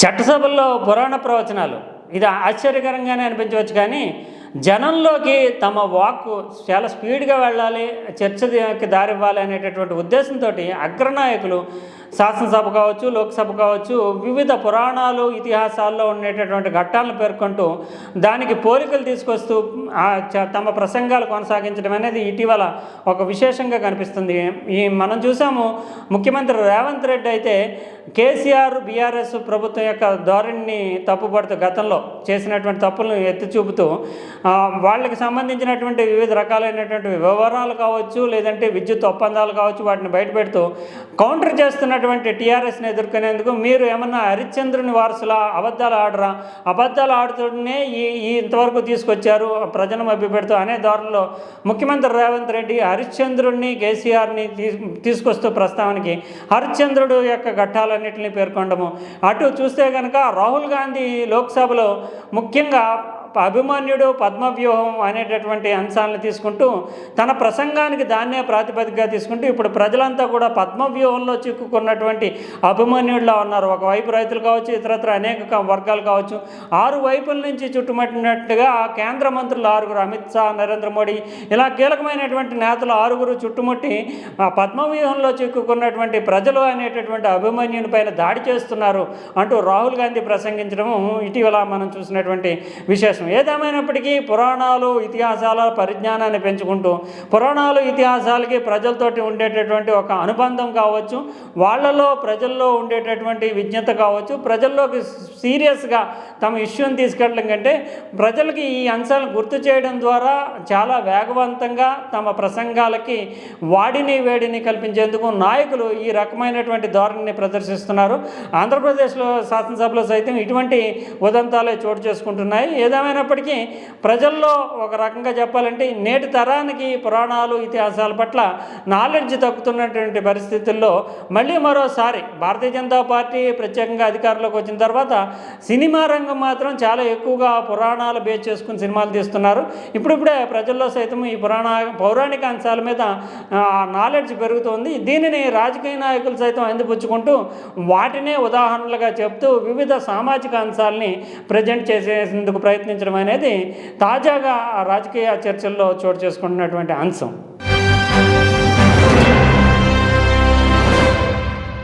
చట్టసభల్లో పురాణ ప్రవచనాలు. ఇది ఆశ్చర్యకరంగానే అనిపించవచ్చు కానీ జనంలోకి తమ వాక్ చాలా స్పీడ్గా వెళ్ళాలి చర్చకి దారివ్వాలి అనేటటువంటి ఉద్దేశంతో అగ్రనాయకులు శాసనసభ కావచ్చు లోక్సభ కావచ్చు వివిధ పురాణాలు ఇతిహాసాల్లో ఉండేటటువంటి ఘట్టాలను పేర్కొంటూ దానికి పోలికలు తీసుకొస్తూ చ- తమ ప్రసంగాలు కొనసాగించడం అనేది ఇటీవల ఒక విశేషంగా కనిపిస్తుంది. ఈ మనం చూసాము ముఖ్యమంత్రి రేవంత్ రెడ్డి అయితే కేసీఆర్ బీఆర్ఎస్ ప్రభుత్వం యొక్క ధోరణిని తప్పుపడుతూ గతంలో చేసినటువంటి తప్పులను ఎత్తి చూపుతూ వాళ్ళకి సంబంధించినటువంటి వివిధ రకాలైనటువంటి వివరాలు కావచ్చు లేదంటే విద్యుత్ ఒప్పందాలు కావచ్చు వాటిని బయటపెడుతూ కౌంటర్ చేస్తున్నటువంటి టీఆర్ఎస్ని ఎదుర్కొనేందుకు మీరు ఏమన్నా హరిశ్చంద్రుని వారసులా అబద్ధాలు ఆడరా? అబద్ధాలు ఆడుతూనే ఈ ఈ ఇంతవరకు తీసుకొచ్చారు ప్రజలను మభ్యపెడుతూ అనే దారుల్లో ముఖ్యమంత్రి రేవంత్ రెడ్డి హరిశ్చంద్రుడిని కేసీఆర్ని తీ- తీసుకొస్తూ ప్రస్తావనకి హరిశ్చంద్రుడు యొక్క ఘట్టాలన్నింటినీ పేర్కొనడము. అటు చూస్తే కనుక రాహుల్ గాంధీ లోక్సభలో ముఖ్యంగా అభిమాన్యుడు పద్మవ్యూహం అనేటటువంటి అంశాలను తీసుకుంటూ తన ప్రసంగానికి దాన్నే ప్రాతిపదికగా తీసుకుంటూ ఇప్పుడు ప్రజలంతా కూడా పద్మవ్యూహంలో చిక్కుకున్నటువంటి అభిమాన్యుడిలా ఉన్నారు. ఒకవైపు రైతులు కావచ్చు ఇతరత్ర అనేక వర్గాలు కావచ్చు ఆరు వైపుల నుంచి చుట్టుముట్టినట్టుగా కేంద్ర మంత్రులు ఆరుగురు అమిత్ షా నరేంద్ర మోడీ ఇలా కీలకమైనటువంటి నేతలు ఆరుగురు చుట్టుముట్టి ఆ పద్మవ్యూహంలో చిక్కుకున్నటువంటి ప్రజలు అనేటటువంటి అభిమాన్యుని పైన దాడి చేస్తున్నారు అంటూ రాహుల్ గాంధీ ప్రసంగించడము ఇటీవల మనం చూసినటువంటి విశేషం. ఏదేమైనప్పటికీ పురాణాలు ఇతిహాసాల పరిజ్ఞానాన్ని పెంచుకుంటూ పురాణాలు ఇతిహాసాలకి ప్రజలతోటి ఉండేటటువంటి ఒక అనుబంధం కావచ్చు వాళ్ళలో ప్రజల్లో ఉండేటటువంటి విజ్ఞత కావచ్చు ప్రజల్లోకి సీరియస్గా తమ ఇష్యూని తీసుకెళ్ళడం కంటే ప్రజలకి ఈ అంశాలను గుర్తు చేయడం ద్వారా చాలా వేగవంతంగా తమ ప్రసంగాలకి వాడిని వేడిని కల్పించేందుకు నాయకులు ఈ రకమైనటువంటి ధోరణిని ప్రదర్శిస్తున్నారు. ఆంధ్రప్రదేశ్లో శాసనసభలో సైతం ఇటువంటి ఉదంతాలే చోటు చేసుకుంటున్నాయి. ఏదేమైనప్పటికీ ప్రజల్లో ఒక రకంగా చెప్పాలంటే నేటి తరానికి పురాణాలు ఇతిహాసాల పట్ల నాలెడ్జ్ తగ్గుతున్నటువంటి పరిస్థితుల్లో మళ్ళీ మరోసారి భారతీయ జనతా పార్టీ ప్రత్యేకంగా అధికారంలోకి వచ్చిన తర్వాత సినిమా రంగం మాత్రం చాలా ఎక్కువగా పురాణాలు బేస్ చేసుకుని సినిమాలు తీస్తున్నారు. ఇప్పుడిప్పుడే ప్రజల్లో సైతం ఈ పురాణ పౌరాణిక అంశాల మీద నాలెడ్జ్ పెరుగుతోంది. దీనిని రాజకీయ నాయకులు సైతం అందిపుచ్చుకుంటూ వాటినే ఉదాహరణలుగా చెప్తూ వివిధ సామాజిక అంశాలని ప్రజెంట్ చేసేందుకు ప్రయత్నించడం అనేది తాజాగా ఆ రాజకీయ చర్చల్లో చోటు చేసుకుంటున్నటువంటి అంశం.